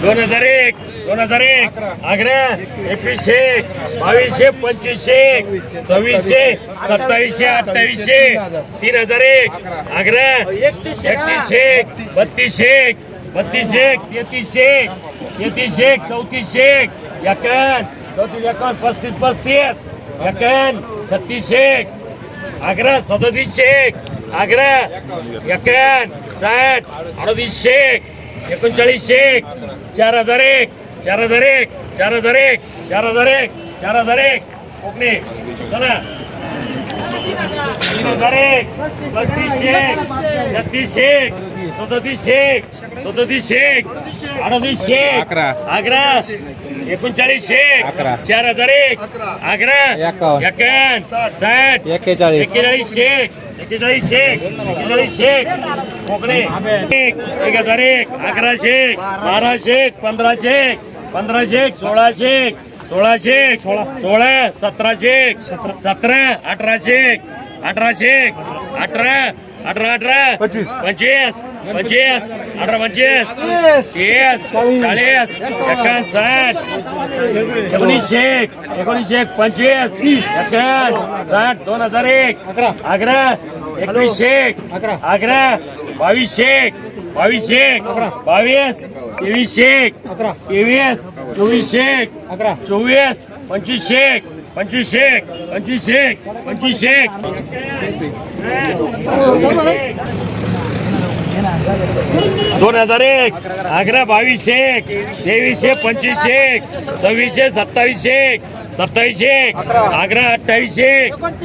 दोन हजार एक दोन हजार एक आग्रा एकवीसशे बावीसशे पंचवीसशे सव्वीसशे सत्तावीसशे अठ्ठावीसशे तीन हजार एक आग्रा एकतीसशे बत्तीसशे बत्तीसशे तेहतीसशे तेहतीसशे चौतीसशे एकावन्न चौतीस एकावन्न पस्तीस पस्तीस. एकावन्न छत्तीसशे आग्रा सदतीसशे आग्रा एकावन्न साठ अडतीसशे एकोणचाळीसशे चार हजार एक चार हजार एक चार हजार एक चार हजार एक चार हजार एक कोकणी चला तीन हजार एक पस्तीसशे छत्तीसशे सदतीसशे सदतीसशे अडतीसशे अकरा. आग्रा एकोणचाळीसशे अकरा. चार हजार एक आग्रा एकावन्न. एकावन्न साठ एक्केचाळीस एक्केचाळीसशे एक्केचाळीसशे एक्केचाळीसशे कोकणे एक एक हजार एक अकराशे बाराशे पंधराशे पंधराशे सोळाशे सोळाशे सोळा सतराशे सतरा अठराशे अठराशे अठरा अठरा अठरा पंचवीस. पंचवीस. अठरा पंचवीस. तीस. चाळीस. एकावन्न साठ. एकोणीसशे एकोणीसशे पंचवीस. एकावन्न साठ. दोन हजार एक. अकरा. एकवीसशे अकरा. बावीसशे बावीसशे बावीस. तेवीसशे तेवीस. चोवीसशे चोवीस. पंचवीसशे पंचवीसशे पंचवीसशे पंचवीसशे दोन हजार एक अकरा एक तेवीसशे पंचवीस एक सव्वीसशे सत्तावीसशे सत्तावीसशे अकरा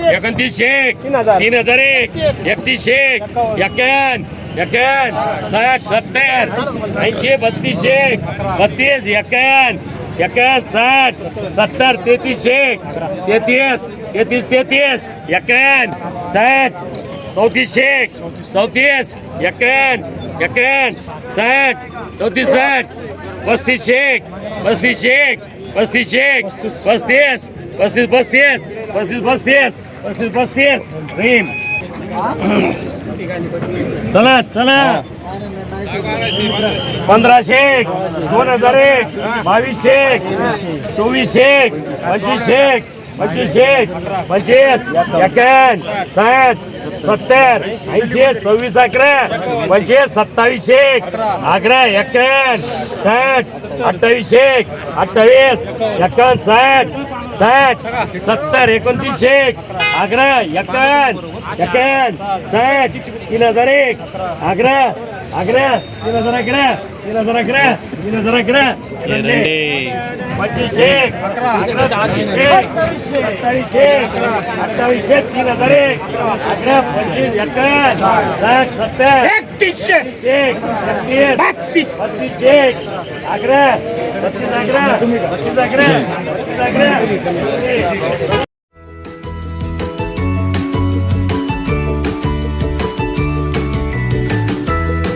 एकोणतीस शेख तीन हजार एक एकतीस एक एकावन्न एकावन्न साठ सत्तर ऐंशी बत्तीस एक बत्तीस एकावन्न एकावन्न साठ सत्तर तेहतीसशे तेहतीस तेहतीस तेहतीस एकावन्न साठ चौतीसशे चौतीस एकावन्न एकावन्न साठ चौतीस साठ पस्तीसशे पस्तीसशे पस्तीसशे पस्तीस पस्तीस पस्तीस पस्तीस पस्तीस पस्तीस पस्तीस भीम चला चला. पंधराशे दोन हजार एक बावीसशे चोवीसशे पंचवीसशे पंचवीसशे पंचवीस एकावन्न साठ सत्तर ऐंशी सव्वीस अकरा पंचवीस सत्तावीसशे अकरा एकावन्न साठ अठ्ठावीसशे अठ्ठावीस एक्कावन्न साठ साठ सत्तर एकोणतीसशे अकरा एकावन्न एकावन्न साठ तीन हजार एक अकरा अकरा तीन हजार अकरा तीन हजार अकरा तीन हजार अकरा पंचवीसशे सत्तावीसशे अठ्ठावीसशे तीन हजार एक अकरा पंचवीस एकावन्न साठ सत्तर एकतीसशे एकतीस बत्तीस। बत्तीसशे अकरा बत्तीस अकरा बत्तीस अकरा बत्तीस अकरा